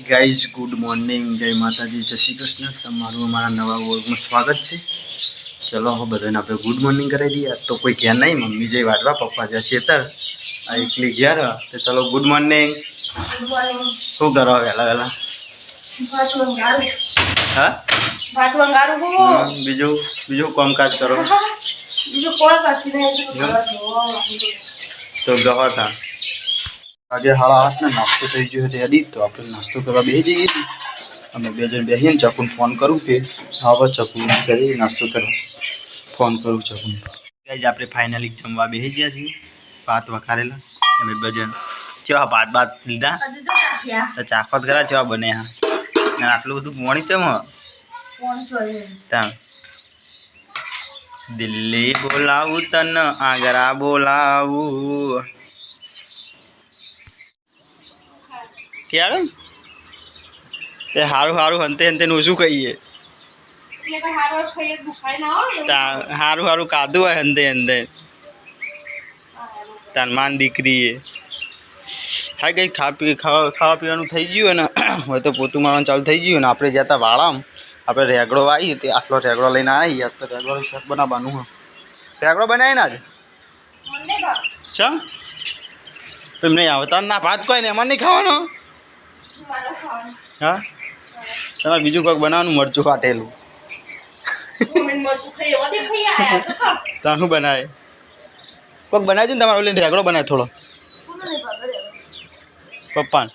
Guys good morning જય માતાજી. જય શ્રી કૃષ્ણ. તમારું અમારા નવા વર્ગમાં સ્વાગત છે. ચલો હવે બધાને આપણે ગુડ મોર્નિંગ કરાવી દઈએ. તો કોઈ ગયા નહીં. મમ્મી જઈ વાટવા પપ્પા જ્યાં શેતર આ એકલી ઘેર. તો ચલો ગુડ મોર્નિંગ શું કરો વહેલા વહેલા? હા? બીજું? બીજું કામકાજ કરો? તો ગવા હતા આજે હાડા આઠ ને નાસ્તો થઈ ગયો છે અડી તો આપણે નાસ્તો કરવા બે જઈએ અમે બે જણ બેસીને ચકુન ફોન કરું તે હવે ચકુન કરી નાસ્તો કરવા. ફોન કરું ચકુન. આજે આપણે ફાઇનલી જમવા બેસી ગયા છીએ. ભાત વખારેલા અમે બે જણ કેવા ભાત ભાત લીધા. તો ચાખત કરા કેવા બને હા આટલું બધું મોણી ચમ? ત્યાં દિલ્હી બોલાવું તન આગ્રા બોલાવું. ક્યારે તે સારું સારું હંતે હંતે નું શું કહીએ સારું સારું કાધું હોય હંતે હંતે. તાર માન દીકરીએ. હા કંઈ ખા પી ખાવા ખાવા પીવાનું થઈ ગયું અને હોય તો પોતું મારવાનું ચાલુ થઈ ગયું ને આપણે જ્યાં હતા વાળામાં આપણે રેગડો આવી તે આટલો રેગડો લઈને આવી યાર તો રેગડો શેક બનાવવાનું હોય. રેગડો બનાવી ને આજે? ચમ એમ નહીં આવતા? ના ભાત કોઈ ને એમાં નહીં ખાવાનો. હા? તમારે બીજું કંઈક બનાવવાનું? મરચું કાટેલું. ત્યાં બનાવે? કોઈક બનાવજો ને તમારે ઓલી રેગડો બનાવે થોડો. પપ્પાને.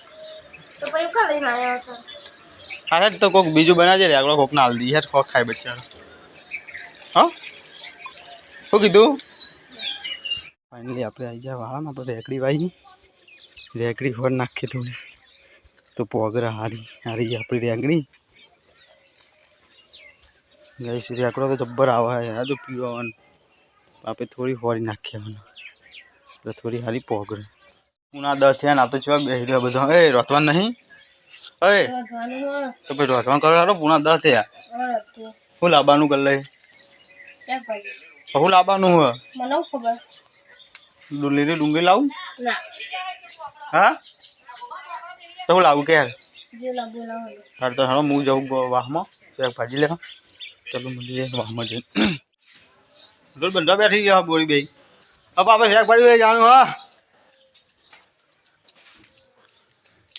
હા હેઠ તો કોઈક બીજું બનાવજે રેગડો કોકને હાલ દી. હેઠ કોક ખાય બચ્ચારો હા? શું કીધું? ફાઇનલી આપણે આવી જાય વાળામાં આપણે રેકડી વાઈ રેકડી ફોડ નાખીએ થોડી. તો પોગરા હારી હારી આપણી રેકડી ગઈ રેકડો તો જબ્બર આવે આ તો પીવાનું આપણે થોડી હોરી નાખીએ એટલે થોડી હારી પોગરે ઉના દસ થયા ના તો ચેવા બેસી રહ્યો બધો એ રોતવાન નહીં એ તો ભાઈ રોતવાન કરો હારો પુના દસ થયા શું લાવવાનું કર લઈ શું લાવવાનું હોય લીલી ડુંગળી લાવું હા તો હું લાવું કે હાર તો હા હું જાઉં વાહમાં. શાકભાજી લેવા. ચાલો મળીએ વાહમાં જઈને. રોજ બંધા બેઠી ગયા બોરી બે હવે આપણે શાકભાજી લઈ જવાનું હા?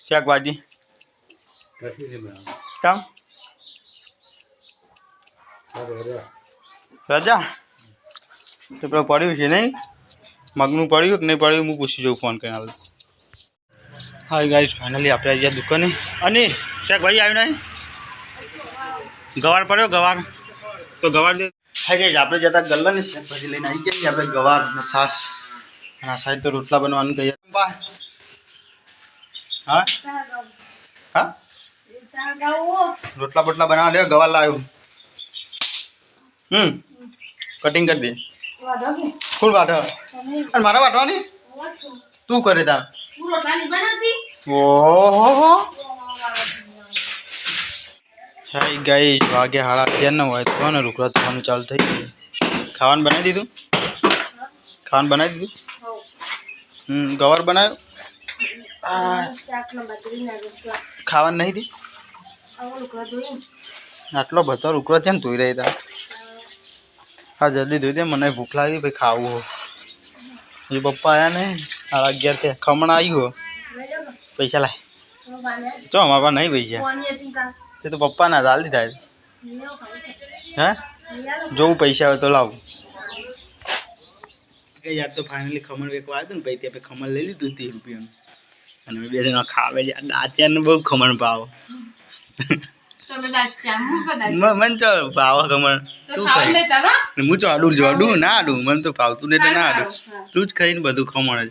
શાકભાજી કામ રજા તો પેલું પડ્યું છે નહીં? મગનું પડ્યું કે નહીં પડ્યું? હું પૂછી જાઉં ફોન કરીને હાલ હા ગાઈશ ફાઇનલી આપણે આવી ગયા દુકાને. અને શેખભાઈ આવ્યું નહીં. ગવાર પડ્યો ગવાર. તો ગવાર દે. હા ગાઈસ આપણે જતા ગલ્લાની શાકભાજી લઈને આવી ગયા આપણે ગવાર અને સાસ અને આ સાઈડ તો રોટલા બનવાનું તૈયાર. બા હા? હા? રોટલા બોટલા બનાવવા લે ગવાર લાવ્યો હમ. કટિંગ કરી દે. ફૂલ વાઢ. અને મારા વાટવાની તું કરે તાર. ઓહો હાય ગાઈસ વાગે હાડા અગિયાર ન હોય તો ને રૂકડા થવાનું ચાલુ થઈ ગયું? ખાવાનું બનાવી દીધું? ખાવાનું બનાવી દીધું? હમ ગવાર બનાવ્યો? ખાવાનું નહીં દી આટલો બધો રૂકડો છે ને ધોઈ રહી તા. હા જલ્દી ધોઈ દે મને ભૂખ લાગી ભાઈ ખાવું હો. હજુ પપ્પા આવ્યા ને સાડા અગિયાર થયા ખમણ આવ્યું પૈસા લાય. જો અમારા પાસે નહીં પૈસા. તે તો પપ્પાના ના દીધા થાય. હે? જોવું પૈસા હોય તો લાવું. કઈ યાદ તો ફાઇનલી ખમણ વેકવા આવ્યું ને પછી ત્યાં ખમણ લઈ લીધું ત્રીસ રૂપિયાનું. અને બે જણા ખાવે છે દાચ્યાને બહુ ખમણ મ- મને ચો ભાવ ખમણ. તું ખાઈ ને હું ચોડું જોડું ના આડું. મને તો ભાવતું ને એટલે ના આડું. તું જ ખાઈને બધું ખમણ જ.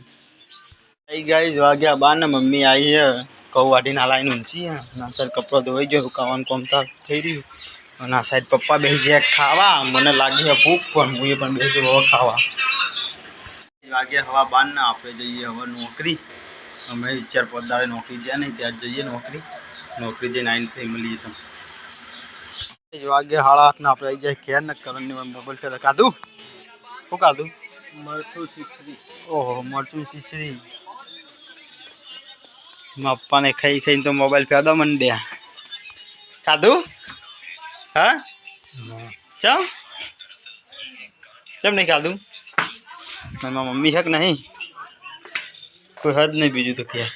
ગાઈસ ગાઈ વાગ્યા બા ને મમ્મી આવી છે. કઉ વાટીને હાલાઈને ઊંચી ના સર કપડો ધોઈ ગયો સુકાવાનું કોમ તો થઈ રહ્યું. અને આ સાઈડ પપ્પા બેસી જાય ખાવા. મને લાગી હે ભૂખ પણ હું એ પણ બેસી હવે ખાવા. વાગ્યા હવા બાર ને આપણે જઈએ હવે નોકરી. અમે ચાર પાંચ દાડે નોકરી જ્યાં નહીં ત્યાં જ જઈએ નોકરી. નોકરી જઈને આવીને થઈ મળીએ તમે વાગે હાડા આઠ ને આપણે આવી જાય કેર ને કરણની મોબાઈલ છે કાધું. શું કાધું? મરચું શીશરી ઓહો મરચું શીશરી પપ્પાને ખાઈ ખાઈને તો મોબાઈલ ફેદો દે ખાધું હા? ચમ? કેમ નહીં ખાધું મમ્મી હક નહીં. કોઈ હદ નહીં બીજું તો ક્યાં.